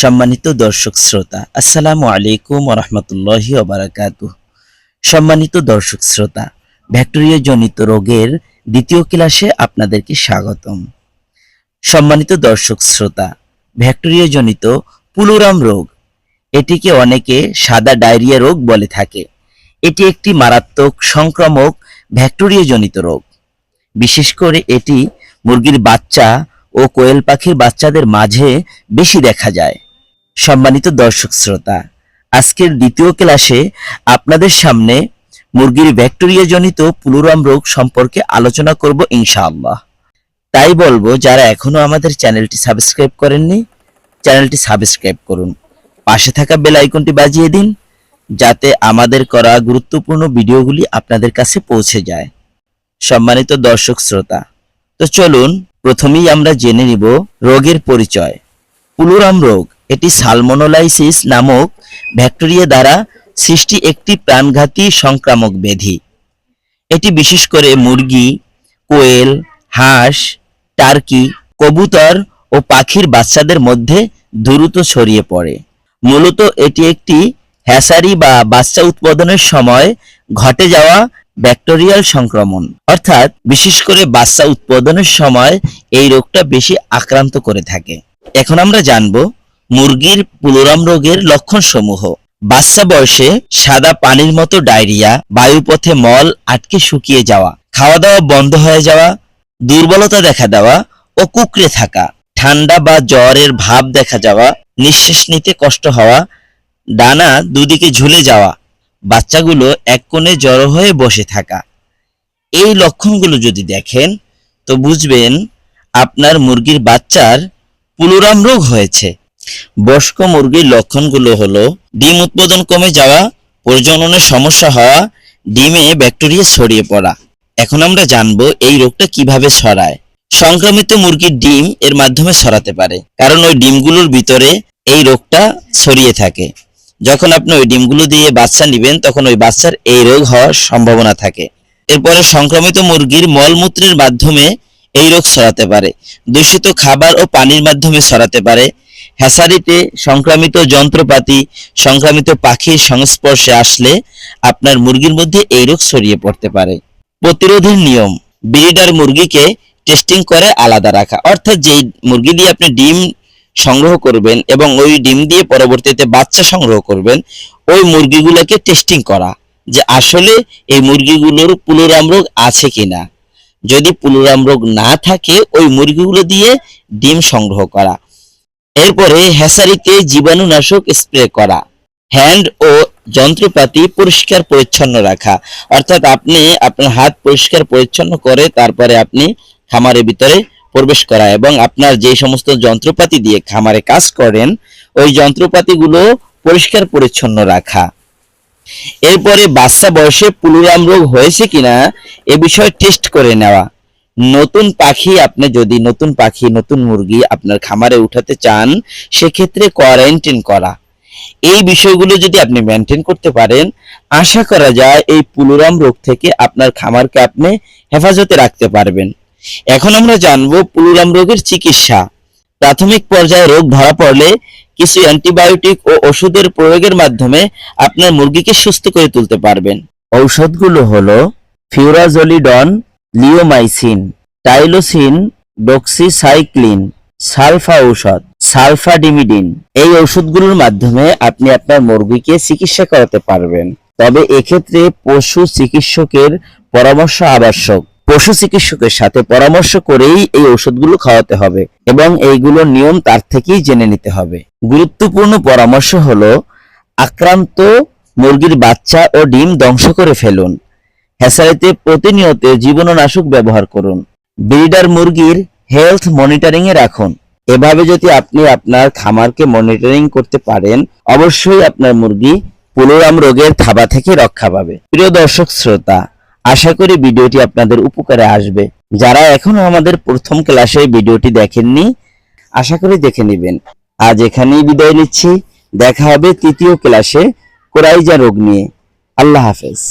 সম্মানিত দর্শক শ্রোতা, আসসালামু আলাইকুম রহমতুল্লাহি ওবারাকাতু সম্মানিত দর্শক শ্রোতা ব্যাকটেরিয়া জনিত রোগের দ্বিতীয় ক্লাসে আপনাদেরকে স্বাগতম। সম্মানিত দর্শক শ্রোতা ব্যাকটেরিয়া জনিত পুলুরাম রোগ, এটিকে অনেকে সাদা ডায়রিয়া রোগ বলে থাকে। এটি একটি মারাত্মক সংক্রামক ব্যাকটেরিয়া জনিত রোগ। বিশেষ করে এটি মুরগির বাচ্চা ও কোয়েল পাখির বাচ্চাদের মাঝে বেশি দেখা যায়। সম্মানিত দর্শক শ্রোতা, আজকের দ্বিতীয় ক্লাসে আপনাদের সামনে মুরগির ব্যাকটেরিয়া জনিত পুলুরাম রোগ সম্পর্কে আলোচনা করব ইনশাআল্লাহ। তাই বলব, যারা এখনও আমাদের চ্যানেলটি সাবস্ক্রাইব করেননি, চ্যানেলটি সাবস্ক্রাইব করুন। পাশে থাকা বেল আইকনটি বাজিয়ে দিন, যাতে আমাদের করা গুরুত্বপূর্ণ ভিডিওগুলি আপনাদের কাছে পৌঁছে যায়। সম্মানিত দর্শক শ্রোতা, তো চলুন প্রথমেই আমরা জেনে নিব রোগের পরিচয়। পুলুরাম রোগ এটি সালমোনোলাইসিস নামক ব্যাকটেরিয়া দ্বারা সৃষ্টি একটি প্রাণঘাতী সংক্রামক ব্যাধি। এটি বিশেষ করে মুরগি, কোয়েল, হাঁস, টার্কি, কবুতর ও পাখির বাচ্চাদের মধ্যে দ্রুত ছড়িয়ে পড়ে। মূলত এটি একটি হ্যাসারি বা বাচ্চা উৎপাদনের সময় ঘটে যাওয়া ব্যাকটেরিয়াল সংক্রমণ। অর্থাৎ বিশেষ করে বাচ্চা উৎপাদনের সময় এই রোগটা বেশি আক্রান্ত করে থাকে। এখন আমরা জানব মুরগির পুলোরাম রোগের লক্ষণ সমূহ বাচ্চা বয়সে সাদা পানির মতো ডায়রিয়া, বায়ুপথে মল, আটকে শুকিয়ে যাওয়া খাওয়া দাওয়া বন্ধ হয়ে যাওয়া, দুর্বলতা দেখা দেওয়া ও কুকড়ে থাকা, ঠান্ডা বা জ্বরের ভাব দেখা যাওয়া, নিঃশ্বাস নিতে কষ্ট হওয়া, ডানা দুদিকে ঝুলে যাওয়া, বাচ্চাগুলো এক কোণে জড়ো হয়ে বসে থাকা। এই লক্ষণগুলো যদি দেখেন, তো বুঝবেন আপনার মুরগির বাচ্চার পুলুরাম রোগ হয়েছে। বয়স্ক মুরগির লক্ষণগুলো হলো, ডিম উৎপাদন কমে যাওয়া, প্রজননের সমস্যা হওয়া, ডিমে ব্যাকটেরিয়া ছড়িয়ে পড়া। এখন আমরা জানব এই রোগটা কীভাবে ছড়ায়। সংক্রমিত মুরগির ডিম এর মাধ্যমে ছড়াতে পারে, কারণ ওই ডিমগুলোর ভিতরে এই রোগটা ছড়িয়ে থাকে। যখন আপনি ওই ডিমগুলো দিয়ে বাচ্চা নেবেন, তখন ওই বাচ্চার এই রোগ হওয়ার সম্ভাবনা থাকে। এরপরে সংক্রমিত মুরগির মলমূত্রের মাধ্যমে এই রোগ ছড়াতে পারে। দূষিত খাবার ও পানির মাধ্যমে ছড়াতে পারে। হ্যাসারিতে সংক্রামিত যন্ত্রপাতি, সংক্রামিত পাখির সংস্পর্শে আসলে আপনার মুরগির মধ্যে এই রোগ ছড়িয়ে পড়তে পারে। প্রতিরোধের নিয়ম, ব্রিডার মুরগিকে টেস্টিং করে আলাদা রাখা। অর্থাৎ যেই মুরগি দিয়ে আপনি ডিম সংগ্রহ করবেন এবং ওই ডিম দিয়ে পরবর্তীতে বাচ্চা সংগ্রহ করবেন, ওই মুরগিগুলোকে টেস্টিং করা যে আসলে এই মুরগিগুলোর পুলোরাম রোগ আছে কিনা। যদি পুলোরাম রোগ না থাকে, ওই মুরগিগুলো দিয়ে ডিম সংগ্রহ করা। এরপরে হ্যাসারিতে জীবাণুনাশক স্প্রে করা, হ্যান্ড ও যন্ত্রপাতি পরিষ্কার পরিচ্ছন্ন রাখা। অর্থাৎ আপনি আপনার হাত পরিষ্কার পরিচ্ছন্ন করে তারপরে আপনি খামারের ভিতরে প্রবেশ করা এবং আপনার যে সমস্ত যন্ত্রপাতি দিয়ে খামারে কাজ করেন, ওই যন্ত্রপাতিগুলো পরিষ্কার পরিচ্ছন্ন রাখা। এরপরে বাচ্চা বয়সে পুলুরাম রোগ হয়েছে কিনা, এ বিষয়ে টেস্ট করে নেওয়া। নতুন পাখি আপনি যদি নতুন পাখি, নতুন মুরগি আপনার খামারে উঠাতে চান, সেক্ষেত্রে কোয়ারেন্টাইন করা। এই বিষয়গুলো যদি আপনি মেনটেন করতে পারেন, আশা করা যায় এই পুলুরাম রোগ থেকে আপনার খামারকে আপনি হেফাজতে রাখতে পারবেন। এখন আমরা জানব পুলুরাম রোগের চিকিৎসা। প্রাথমিক পর্যায়ে রোগ ধরা পড়লে কিছু অ্যান্টিবায়োটিক ও ওষুধের প্রয়োগের মাধ্যমে আপনার মুরগিকে সুস্থ করে তুলতে পারবেন। ঔষধগুলো হলো furazolidone leomycin, tylosin, doxycycline, sulfa ঔষধ, সালফাডিমিডিন। এই ওষুধগুলোর মাধ্যমে আপনি আপনার মুরগিকে চিকিৎসা করাতে পারবেন। তবে এক্ষেত্রে পশু চিকিৎসকের পরামর্শ আবশ্যক। পশু চিকিৎসকের সাথে পরামর্শ করেই এই ওষুধগুলো খাওয়াতে হবে এবং এইগুলোর নিয়ম তার থেকেই জেনে নিতে হবে। গুরুত্বপূর্ণ পরামর্শ হলো, আক্রান্ত মুরগির বাচ্চা ও ডিম ধ্বংস করে ফেলুন। হ্যাসারিতে প্রতিনিয়ত জীবাণুনাশক ব্যবহার করুন। ব্রিডার মুরগির হেলথ মনিটরিং এ রাখুন। এভাবে যদি আপনি আপনার খামারকে মনিটরিং করতে পারেন, অবশ্যই আপনার মুরগি পুলোরাম রোগের থাবা থেকে রক্ষা পাবে। প্রিয় দর্শক শ্রোতা, আশা করি ভিডিওটি আপনাদের উপকারে আসবে। যারা এখনও আমাদের প্রথম ক্লাসে ভিডিওটি দেখেননি, আশা করি দেখে নেবেন। আজ এখানেই বিদায় নিচ্ছি। দেখা হবে তৃতীয় ক্লাসে কোরাইজা রোগ নিয়ে। আল্লাহ হাফেজ।